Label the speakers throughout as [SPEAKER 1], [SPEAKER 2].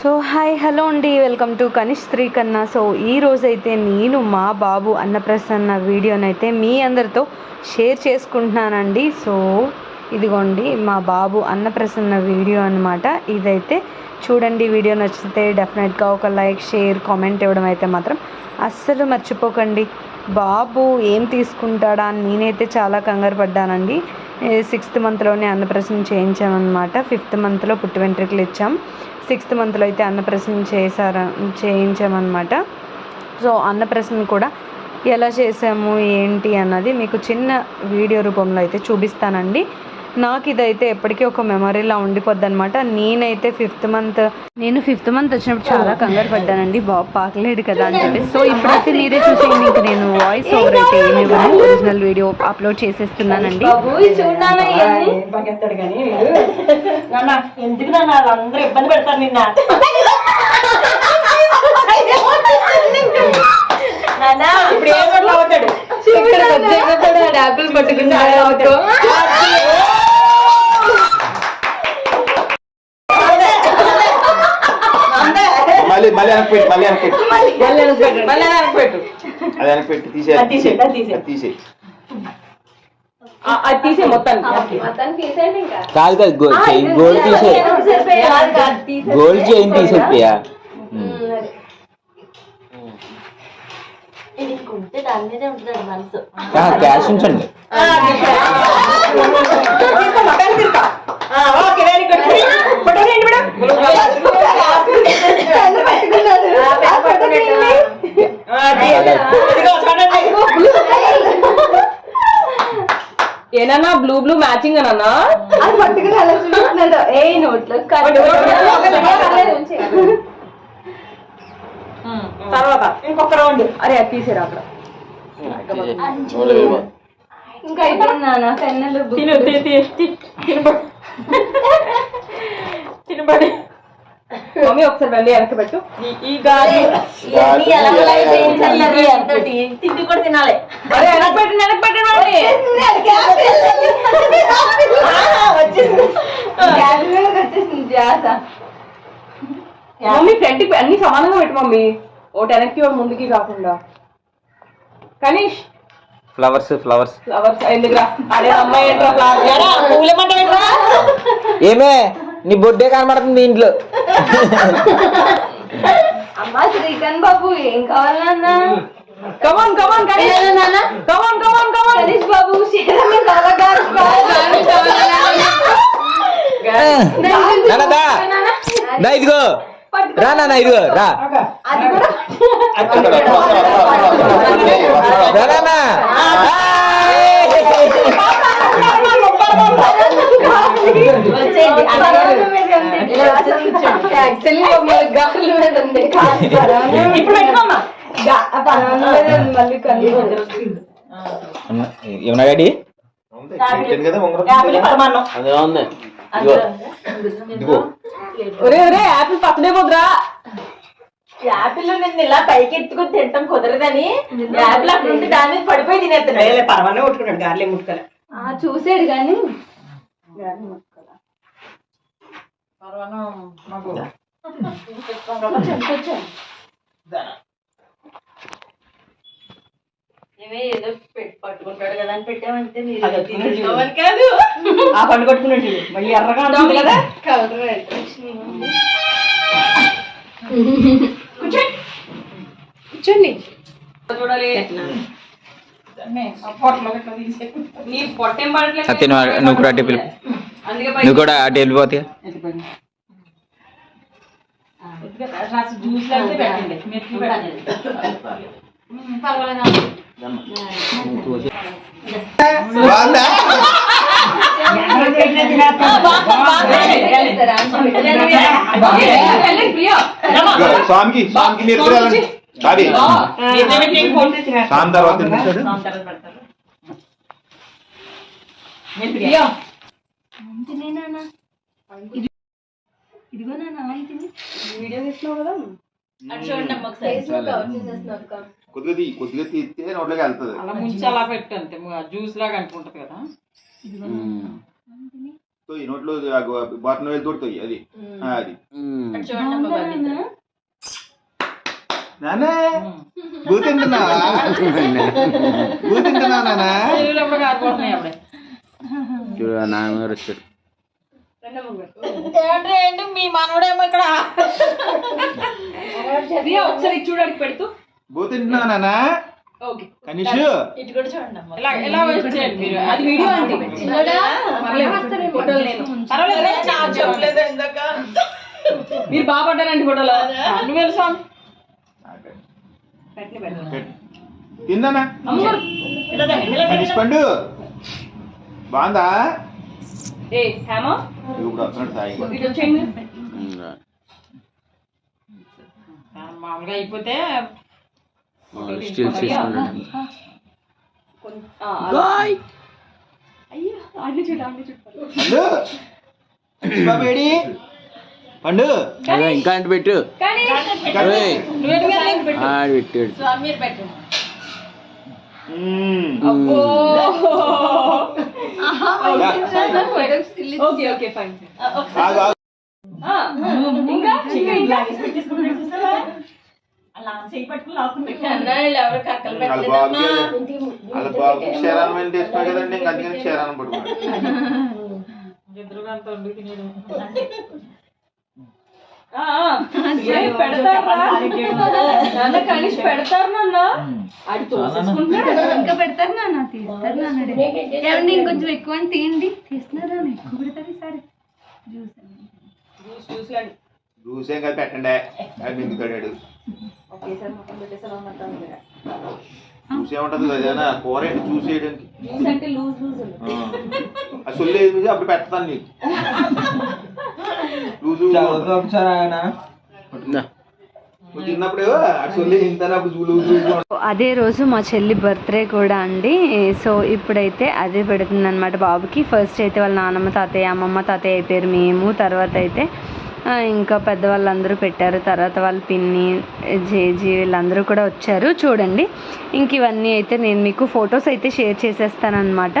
[SPEAKER 1] So hi hello అండి. Welcome to Kanish three కన్నా so ఈ రోజైతే నేను మా బాబు అన్నప్రసన్న వీడియోనైతే మీ అందరితో షేర్ చేసుకుంటున్నానండి. సో ఇదిగోండి మా బాబు అన్నప్రసన్న వీడియో అనమాట ఇదైతే చూడండి వీడియో నచ్చితే డెఫినెట్గా ఒక లైక్ షేర్ కామెంట్ ఇవ్వడం అయితే మాత్రం అస్సలు మర్చిపోకండి. బాబు ఏం తీసుకుంటాడా అని నేనైతే చాలా కంగారు పడ్డానండి. సిక్స్త్ మంత్లోనే అన్నప్రసన్న చేయించామన్నమాట. ఫిఫ్త్ మంత్లో పుట్టి వెంట్రుకలు ఇచ్చాం. సిక్స్త్ మంత్లో అయితే అన్నప్రసన్న చేశారు చేయించామన్నమాట. సో అన్నప్రసన్న కూడా ఎలా చేసాము ఏంటి అన్నది మీకు చిన్న వీడియో రూపంలో అయితే చూపిస్తానండి. నాకు ఇదైతే ఎప్పటికీ ఒక మెమరీలా ఉండిపోద్ది అనమాట నేనైతే ఫిఫ్త్ మంత్ నేను ఫిఫ్త్ మంత్ వచ్చినప్పుడు చాలా కంగారు పడ్డానండి. బాబు పాకలేడు కదా అని చెప్పి సో ఇప్పుడైతే మీరే చూసేయండి. ఇంక నేను వాయిస్ ఓవర్ అయితే ఏమి ఒరిజినల్ వీడియో అప్లోడ్ చేసేస్తున్నానండి.
[SPEAKER 2] ఎందుకు నాన్న వాళ్ళందరూ ఇబ్బంది పెడతారు నిన్న? నాన్న. ఇప్పుడు ఏం అవుతాడు
[SPEAKER 1] యాపిల్ పట్టుకున్నాడు.
[SPEAKER 3] మళ్ళీ మళ్ళీ వెనక్కి పెట్టి మళ్ళీ. వెనక్కి పెట్టి
[SPEAKER 2] మళ్ళీ వెనక్కి పెట్టు
[SPEAKER 3] అది వెనక్కి పెట్టి తీసే
[SPEAKER 2] అది తీసేయ్, అది తీసేయ్.
[SPEAKER 3] తీసే
[SPEAKER 2] అది తీసే మొత్తానికి.
[SPEAKER 4] కాదు కాదు గో చైన్ గోల్డ్ తీసే గోల్డ్ చైన్
[SPEAKER 5] మనసు.
[SPEAKER 4] క్యాష్ ఉంచండి.
[SPEAKER 2] ఓకే వెరీ గుడ్ ఫోటో తీయండి మేడం ఇదిగో చూడండి ఏనన్నా బ్లూ బ్లూ మ్యాచింగ్ అన్నా?
[SPEAKER 1] అది పట్టుకుని అలా చూస్తున్నాడు ఏ నోట్లో
[SPEAKER 2] తర్వాత ఇంకొక రౌండ్ అరే అది తీసేరా అక్కడ.
[SPEAKER 1] ఇంకా అయిపోయిందా?
[SPEAKER 2] తిను. తిను. మమ్మీ ఒకసారి వెళ్ళి వెనక్కి పెట్టు. ఈ- గాలి
[SPEAKER 5] తిండి కూడా తినాలి.
[SPEAKER 2] అరే పెట్టండి మమ్మీ.
[SPEAKER 1] వచ్చేసింది జాస
[SPEAKER 2] మమ్మీ ఫ్రంట్ అన్ని సమానంగా పెట్టు మమ్మీ. ఒకటి వెనక్కి ఒకటి ముందుకి కాకుండా. కనీష్.
[SPEAKER 4] ఫ్లవర్స్ ఫ్లవర్స్
[SPEAKER 2] ఫ్లవర్స్ ఎందుకురా? అదే అమ్మాయి ఏంట్రా ఫ్లవర్ పూలమంట
[SPEAKER 4] ఏమే? నీ బొడ్డే కనబడుతుంది దీంట్లో
[SPEAKER 1] అమ్మా శ్రీకాంత్ బాబు ఏం కావాలన్నా
[SPEAKER 2] కమాన్ కమాన్ కనీష్ కమాన్ కమాన్ కమాన్
[SPEAKER 1] గణేష్ బాబు శ్రీరామ్ కలగారు
[SPEAKER 4] నాన్న దా దా ఇదిగో రా నాన్న ఇదిగో రా
[SPEAKER 1] అది
[SPEAKER 4] ఏమన్నా అందులో ఉంది.
[SPEAKER 2] ఒరే ఒరే యాపిల్ పక్కనే పోదురా. యాపిల్ నిన్ను ఇలా పైకి ఎత్తుకుని తింటాం కుదరదని. యాపిల్ అక్కడ ఉంటే దాని మీద పడిపోయి తినేస్తున్నాడు. పరమాన్నం కొట్టుకున్నాడు గార్లే ముట్టుకల.
[SPEAKER 1] ఆ, చూసాడు కానీ
[SPEAKER 5] ఏదో పెట్టి పట్టుకుంటాడు కదా అని పెట్టామంటే మీరు కాదు?
[SPEAKER 2] ఆ పండు కొట్టుకున్నాడు మళ్ళీ ఎర్రగా ఉంటుంది కదా.
[SPEAKER 1] కూర్చోండి.
[SPEAKER 2] చూడాలి. నీ పొట్టేం పడట్లేదు.
[SPEAKER 4] సత్య నువ్వు కూడా అటు పిలుపు.
[SPEAKER 2] అందుకే
[SPEAKER 4] నువ్వు కూడా అటు వెళ్ళిపోతాయి
[SPEAKER 3] స్వామికి స్వామికి మీరు. అది స్వామి తర్వాత తింటాడు.
[SPEAKER 1] ఇదిగో నాన్న ఇది
[SPEAKER 2] వీడియో తీస్తున్నావు కదా?
[SPEAKER 5] అది చూడండి అమ్మ ఒకసారి.
[SPEAKER 3] కొద్దిగా తీ కొద్దిగా తీస్తే నోట్లోకి వెళ్తుంది.
[SPEAKER 2] అలా ముంచి అలా పెట్టు అంతే జ్యూస్ లాగా అనుకుంటది కదా.
[SPEAKER 3] తొయ్యి నోట్లో బాటన వేలు తోటి తొయ్యి అది. అది.
[SPEAKER 4] ఉమ్.
[SPEAKER 5] అటు చూడండి అమ్మ బాబీ.
[SPEAKER 3] నానా బూ తింటున్నా బూ తింటున్నా నానా
[SPEAKER 2] చెరువులో కూడా కారిపోతున్నాయి అప్పుడే.
[SPEAKER 4] చూడు ఆ నాన్నగారు వచ్చారు
[SPEAKER 2] ఏంటి? మీ మనవడేమో ఇక్కడ. ఒకసారి చూడడానికి పెడుతూ.
[SPEAKER 3] బూ తింటున్నా నానా?
[SPEAKER 2] ఓకే.
[SPEAKER 3] కనీష్?
[SPEAKER 5] ఇటు కూడా చూడండి అమ్మ.
[SPEAKER 2] ఇలా ఇలా వచ్చేయండి మీరు? అది వీడియో అండి. పర్లేదు. ఫోటోలు నేను పర్వాలేదు నాకు చెప్పలేదు ఇందాక మీరు బాగా పడ్డారండి ఫోటోలో. నువ్వు వెళ్ళు స్వామి పెట్టిన పెట్టిన
[SPEAKER 3] తిందానా. పండు. బాగుందా?
[SPEAKER 2] ఏ హేమా
[SPEAKER 3] ఇప్పుడు వస్తున్నాడు సాయి
[SPEAKER 2] ఇటు వచ్చేయండి
[SPEAKER 4] ఉమ్.
[SPEAKER 2] ఆ, మామూలుగా అయిపోతే
[SPEAKER 4] వాళ్ళు స్టిల్స్ తీసుకున్నాడు
[SPEAKER 2] కొంచెం ఆ, అలా. అయ్యో అన్ని చూడు అన్ని చూడు
[SPEAKER 3] పండు కనీష్ బాబు ఏడి పండు
[SPEAKER 4] అదే ఇంకా అంటే పెట్టు
[SPEAKER 2] కానీ
[SPEAKER 4] ఓయ్,
[SPEAKER 2] నువ్వేంటి కానీ పెట్టు ఓకే ఓకే ఫైన్. ఇంకా
[SPEAKER 5] ఎవరు కక్కలు
[SPEAKER 3] వాళ్ళ క్షీరాన్నం కదండి అందుకని క్షీరాన్నం పట్టుకున్నాడు
[SPEAKER 2] ఎదురుగా అంత వండు తినేడు. ఆ, ఆ, ఏ, పెడతారా నాన్న కనీష్ పెడతారు నాన్న. అది తోసేసుకుంటున్నాడు
[SPEAKER 1] ఇంకా పెడతారు. నాన్న తీస్తారు నాన్న ఏమండి ఇంకొంచెం ఎక్కువ అని తీయండి తీస్తున్నారా ఎక్కువ పెడతారు ఈసారి. జ్యూస్
[SPEAKER 2] జ్యూస్ జ్యూస్లండి
[SPEAKER 3] చూసేం కదా పెట్టండి. అది మింగుతాడు చూసేముంటది అదేనా కూర ఏంటి
[SPEAKER 5] జ్యూస్ అంటే లూజ్ లూజ్.
[SPEAKER 3] ఏది మీద అప్పుడు పెడతాను నీకు.
[SPEAKER 1] అదే రోజు మా చెల్లి బర్త్డే కూడా అండి. సో ఇప్పుడైతే అదే పెడుతుంది అనమాట బాబుకి. ఫస్ట్ అయితే వాళ్ళ నాన్నమ్మ తాతయ్య అమ్మమ్మ తాతయ్య అయిపోయారు మేము. తర్వాత అయితే ఇంకా పెద్దవాళ్ళందరూ పెట్టారు. తర్వాత వాళ్ళ పిన్ని జేజీ వీళ్ళందరూ కూడా వచ్చారు. చూడండి. ఇంక ఇవన్నీ అయితే నేను మీకు ఫొటోస్ అయితే షేర్ చేసేస్తానమాట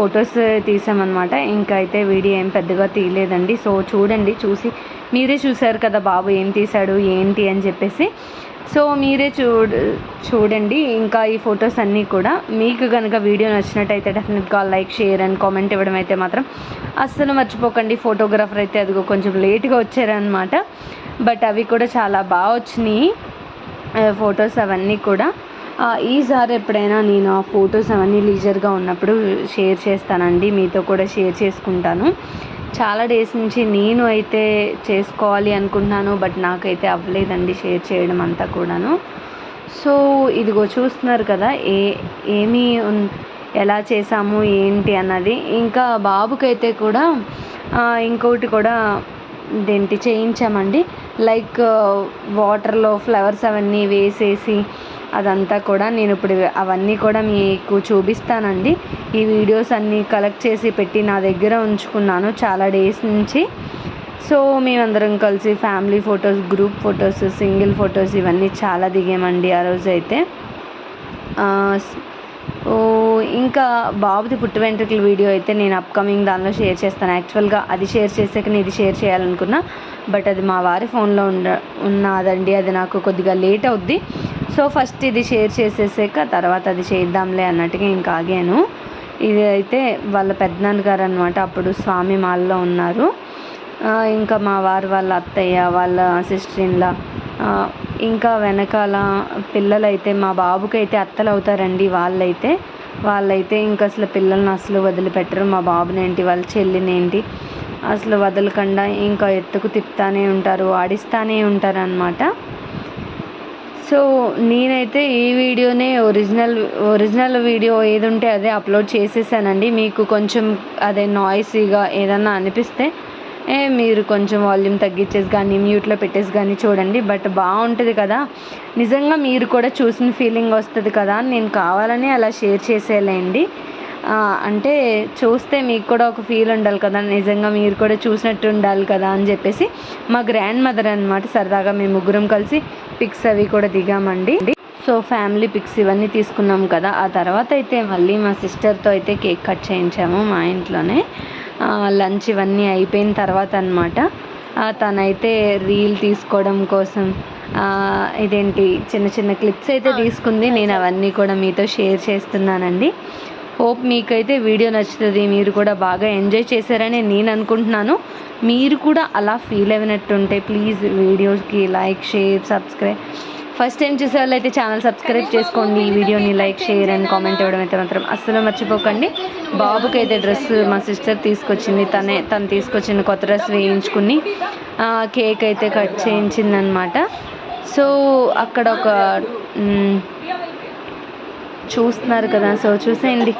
[SPEAKER 1] ఫొటోస్ తీసామన్నమాట. ఇంకా అయితే వీడియో ఏం పెద్దగా తీయలేదండి. సో చూడండి చూసి మీరే చూసారు కదా బాబు ఏం తీశాడు ఏంటి అని చెప్పేసి. సో మీరే చూడ చూడండి ఇంకా ఈ ఫొటోస్ అన్నీ కూడా. మీకు కనుక వీడియో నచ్చినట్టయితే డెఫినెట్గా లైక్ షేర్ అండ్ కామెంట్ ఇవ్వడం అయితే మాత్రం అస్సలు మర్చిపోకండి. ఫోటోగ్రాఫర్ అయితే అదిగో కొంచెం లేట్గా వచ్చారనమాట బట్ అవి కూడా చాలా బాగా వచ్చినాయి ఫొటోస్ అవన్నీ కూడా. ఈసారి ఎప్పుడైనా నేను ఆ ఫొటోస్ అవన్నీ లీజర్గా ఉన్నప్పుడు షేర్ చేస్తానండి. మీతో కూడా షేర్ చేసుకుంటాను. చాలా డేస్ నుంచి నేను అయితే చేసుకోవాలి అనుకుంటున్నాను. బట్ నాకైతే అవ్వలేదండి షేర్ చేయడం అంతా కూడాను. సో ఇదిగో చూస్తున్నారు కదా ఏ ఏమీ ఎలా చేసాము ఏంటి అన్నది. ఇంకా బాబుకైతే కూడా ఇంకోటి కూడా దేంటి చేయించామండి. లైక్ వాటర్లో ఫ్లవర్స్ అవన్నీ వేసేసి అదంతా కూడా నేను ఇప్పుడు అవన్నీ కూడా మీకు చూపిస్తానండి. ఈ వీడియోస్ అన్నీ కలెక్ట్ చేసి పెట్టి నా దగ్గర ఉంచుకున్నాను చాలా డేస్ నుంచి. సో మేమందరం కలిసి family photos group photos single photos ఇవన్నీ చాలా దిగామండి ఆ రోజు అయితే ఇంకా బాబుది పుట్టు వెంట్రుకల వీడియో అయితే నేను అప్కమింగ్ దానిలో షేర్ చేస్తాను. యాక్చువల్గా అది షేర్ చేసాక నేను ఇది షేర్ చేయాలనుకున్నా బట్ అది మా వారి ఫోన్లో ఉండ ఉన్నదండి. అది నాకు కొద్దిగా లేట్ అవుద్ది. సో ఫస్ట్ ఇది షేర్ చేసేసాక తర్వాత అది చేద్దాంలే అన్నట్టుగా ఇంకా ఆగాను. ఇది అయితే వాళ్ళ పెద్దనాన్న గారు అనమాట అప్పుడు స్వామి మాల్లో ఉన్నారు. ఇంకా మా వారు వాళ్ళ అత్తయ్య వాళ్ళ సిస్టర్ ఇన్లా ఇంకా వెనకాల పిల్లలైతే మా బాబుకైతే అత్తలు అవుతారండి వాళ్ళైతే. వాళ్ళైతే ఇంకా అసలు పిల్లల్ని అసలు వదిలిపెట్టరు. మా బాబునేంటి వాళ్ళ చెల్లినేంటి అసలు వదలకుండా ఇంకా ఎత్తుకు తిప్పుతానే ఉంటారు ఆడిస్తానే ఉంటారనమాట సో నేనైతే ఈ వీడియోనే ఒరిజినల్ ఒరిజినల్ వీడియో ఏది ఉంటే అదే అప్లోడ్ చేసేసానండి. మీకు కొంచెం అదే నాయిసీగా ఏదన్నా అనిపిస్తే ఏ మీరు కొంచెం వాల్యూమ్ తగ్గించేసి కానీ మ్యూట్లో పెట్టేసి కానీ చూడండి. బట్ బాగుంటుంది కదా. నిజంగా మీరు కూడా చూసిన ఫీలింగ్ వస్తుంది కదా. నేను కావాలని అలా షేర్ చేసేలేండి అంటే చూస్తే మీకు కూడా ఒక ఫీల్ ఉండాలి కదా నిజంగా మీరు కూడా చూసినట్టు ఉండాలి కదా అని చెప్పేసి మా గ్రాండ్ మదర్ అనమాట సరదాగా మేము ముగ్గురం కలిసి పిక్స్ అవి కూడా దిగామండి. సో ఫ్యామిలీ పిక్స్ ఇవన్నీ తీసుకున్నాం కదా ఆ తర్వాత అయితే మళ్ళీ మా సిస్టర్తో అయితే కేక్ కట్ చేయించాము మా ఇంట్లోనే. లంచ్ ఇవన్నీ అయిపోయిన తర్వాత అనమాట తనైతే రీల్ తీసుకోవడం కోసం ఇదేంటి చిన్న చిన్న క్లిప్స్ అయితే తీసుకుంది. నేను అవన్నీ కూడా మీతో షేర్ చేస్తున్నానండి. హోప్ మీకైతే వీడియో నచ్చుతుంది. మీరు కూడా బాగా ఎంజాయ్ చేశారని నేను అనుకుంటున్నాను. మీరు కూడా అలా ఫీల్ అయినట్టుంటే ప్లీజ్ వీడియోస్కి like share subscribe. First time చూసే వాళ్ళు అయితే ఛానల్ సబ్స్క్రైబ్ చేసుకోండి. ఈ వీడియోని లైక్ షేర్ అండ్ కామెంట్ ఇవ్వడం అయితే మాత్రం అస్సలు మర్చిపోకండి. బాబుకి అయితే డ్రెస్ మా సిస్టర్ తీసుకొచ్చింది. తనే తను తీసుకొచ్చిన కొత్త డ్రెస్ వేయించుకుని కేక్ అయితే కట్ చేయించింది అనమాట సో అక్కడ ఒక చూస్తున్నారు కదా. సో చూసేయండి.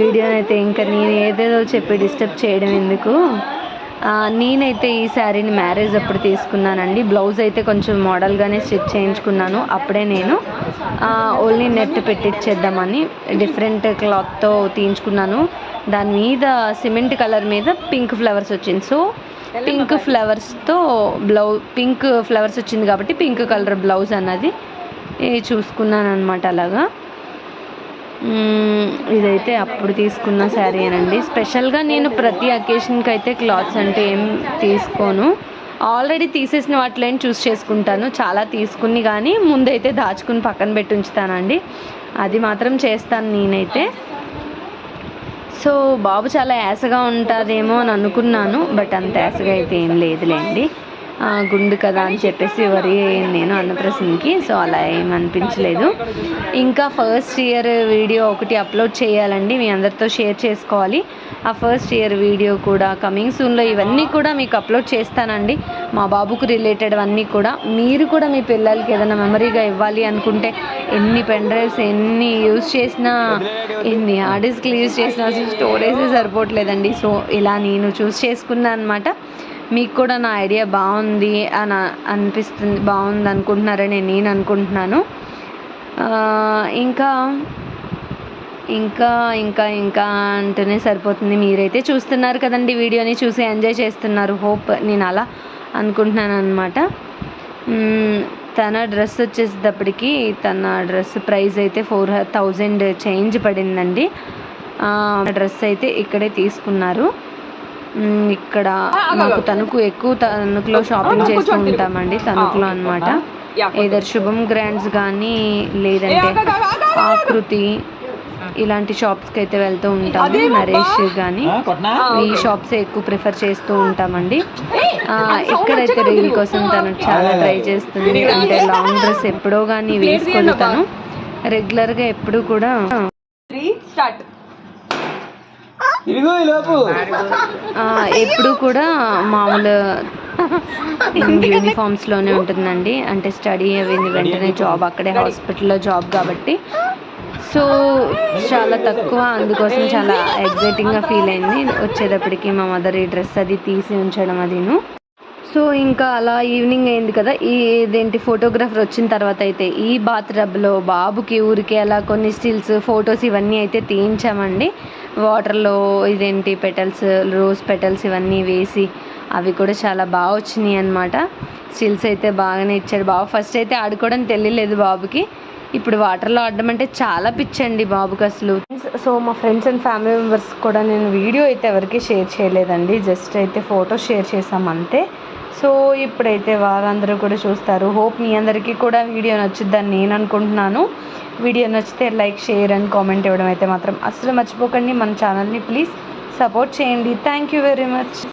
[SPEAKER 1] వీడియోని అయితే ఇంకా నేను ఏదేదో చెప్పి డిస్టర్బ్ చేయడం ఎందుకు? నేనైతే ఈ శారీని మ్యారేజ్ అప్పుడు తీసుకున్నానండి. బ్లౌజ్ అయితే కొంచెం మోడల్గానే స్టిచ్ చేయించుకున్నాను. అప్పుడే నేను ఓన్లీ నెట్ పెట్టించేద్దామని డిఫరెంట్ క్లాత్తో తీయించుకున్నాను. దాని మీద సిమెంట్ కలర్ మీద పింక్ ఫ్లవర్స్ వచ్చింది. సో పింక్ ఫ్లవర్స్తో బ్లౌ పింక్ ఫ్లవర్స్ వచ్చింది కాబట్టి పింక్ కలర్ బ్లౌజ్ అన్నది చూసుకున్నాను అనమాట అలాగా. ఇదైతే అప్పుడు తీసుకున్న శారీ అనండి స్పెషల్గా నేను ప్రతి అకేషన్కి అయితే క్లాత్స్ అంటే ఏం తీసుకోను. ఆల్రెడీ తీసేసిన వాటిలో చూస్ చేసుకుంటాను. చాలా తీసుకుని కానీ ముందైతే దాచుకుని పక్కన పెట్టి ఉంచుతానండి. అది మాత్రం చేస్తాను నేనైతే. సో బాబు చాలా యాసగా ఉంటుందేమో అని అనుకున్నాను. బట్ అంత యాసగా అయితే ఏం లేదులేండి. గుండు కదా అని చెప్పేసి వరి అయ్యాను నేను అన్నప్రసన్నకి సో అలా ఏమనిపించలేదు ఇంకా ఫస్ట్ ఇయర్ వీడియో ఒకటి అప్లోడ్ చేయాలండి మీ అందరితో షేర్ చేసుకోవాలి. ఆ ఫస్ట్ ఇయర్ వీడియో కూడా కమింగ్ సూన్లో ఇవన్నీ కూడా మీకు అప్లోడ్ చేస్తానండి. మా బాబుకు రిలేటెడ్ అన్నీ కూడా. మీరు కూడా మీ పిల్లలకి ఏదైనా మెమరీగా ఇవ్వాలి అనుకుంటే ఎన్ని పెన్ డ్రైవ్స్ ఎన్ని యూజ్ చేసినా ఎన్ని హార్డ్ డిస్క్లు యూజ్ చేసినా స్టోరేజ్ స్టోరేజే సరిపోవట్లేదండి. సో ఇలా నేను చూస్ చేసుకున్నాను అనమాట మీకు కూడా నా ఐడియా బాగుంది అని అనిపిస్తుంది బాగుంది అనుకుంటున్నారని నేను అనుకుంటున్నాను. ఇంకా ఇంకా ఇంకా ఇంకా అంటూనే సరిపోతుంది. మీరైతే చూస్తున్నారు కదండి వీడియోని చూసి ఎంజాయ్ చేస్తున్నారు. హోప్ నేను అలా అనుకుంటున్నాను అనమాట తన డ్రెస్ వచ్చేసేటప్పటికి తన డ్రెస్ ప్రైస్ అయితే ఫోర్ థౌజండ్ చేంజ్ పడిందండి. డ్రెస్ అయితే ఇక్కడే తీసుకున్నారు. ఇక్కడ మాకు తణుకు ఎక్కువ తణుకులో షాపింగ్ చేస్తూ ఉంటామండి తణుకులో అనమాట ఏదర్ శుభం గ్రాండ్స్ కానీ లేదంటే ఆకృతి ఇలాంటి షాప్స్కి అయితే వెళ్తూ ఉంటాము నరేష్ కానీ ఈ షాప్స్ ఎక్కువ ప్రిఫర్ చేస్తూ ఉంటామండి. ఆ, ఇక్కడైతే రీల్ కోసం తను చాలా ట్రై చేస్తుంది అంటే లాంగ్ డ్రెస్ ఎప్పుడో కానీ వేసుకొని తను రెగ్యులర్గా ఎప్పుడు కూడా
[SPEAKER 2] స్టార్ట్
[SPEAKER 1] ఎప్పుడు కూడా మామూలు యూనిఫామ్స్లోనే ఉంటుందండి. అంటే స్టడీ అయింది వెంటనే జాబ్ అక్కడే హాస్పిటల్లో జాబ్ కాబట్టి. సో చాలా తక్కువ. అందుకోసం చాలా ఎగ్జైటింగ్గా ఫీల్ అయింది. వచ్చేటప్పటికి మా మదర్ ఈ డ్రెస్ అది తీసి ఉంచడం అదిను. సో ఇంకా అలా ఈవినింగ్ అయింది కదా. ఈ ఇదేంటి ఫోటోగ్రాఫర్ వచ్చిన తర్వాత అయితే ఈ బాత్ రబ్లో బాబుకి ఊరికే అలా కొన్ని స్టిల్స్ ఫొటోస్ ఇవన్నీ అయితే తీయించామండి. వాటర్లో ఇదేంటి పెటల్స్ రోజ్ పెటల్స్ ఇవన్నీ వేసి అవి కూడా చాలా బాగా వచ్చినాయి అనమాట స్టిల్స్ అయితే బాగానే ఇచ్చాడు బాబు. ఫస్ట్ అయితే ఆడుకోవడం తెలియలేదు బాబుకి. ఇప్పుడు వాటర్లో ఆడడం అంటే చాలా పిచ్చండి బాబుకి అసలు. సో మా ఫ్రెండ్స్ అండ్ ఫ్యామిలీ మెంబర్స్ కూడా నేను వీడియో అయితే ఎవరికి షేర్ చేయలేదండి. జస్ట్ అయితే ఫోటో షేర్ చేసాం అంతే సో ఇప్పుడైతే వాళ్ళందరూ కూడా చూస్తారు. హోప్ మీ అందరికీ కూడా వీడియో నచ్చుద్దని నేను అనుకుంటున్నాను. వీడియో నచ్చితే లైక్ షేర్ అండ్ కామెంట్ ఇవ్వడం అయితే మాత్రం అసలు మర్చిపోకండి. మన ఛానల్ని ప్లీజ్ సపోర్ట్ చేయండి. Thank you very much.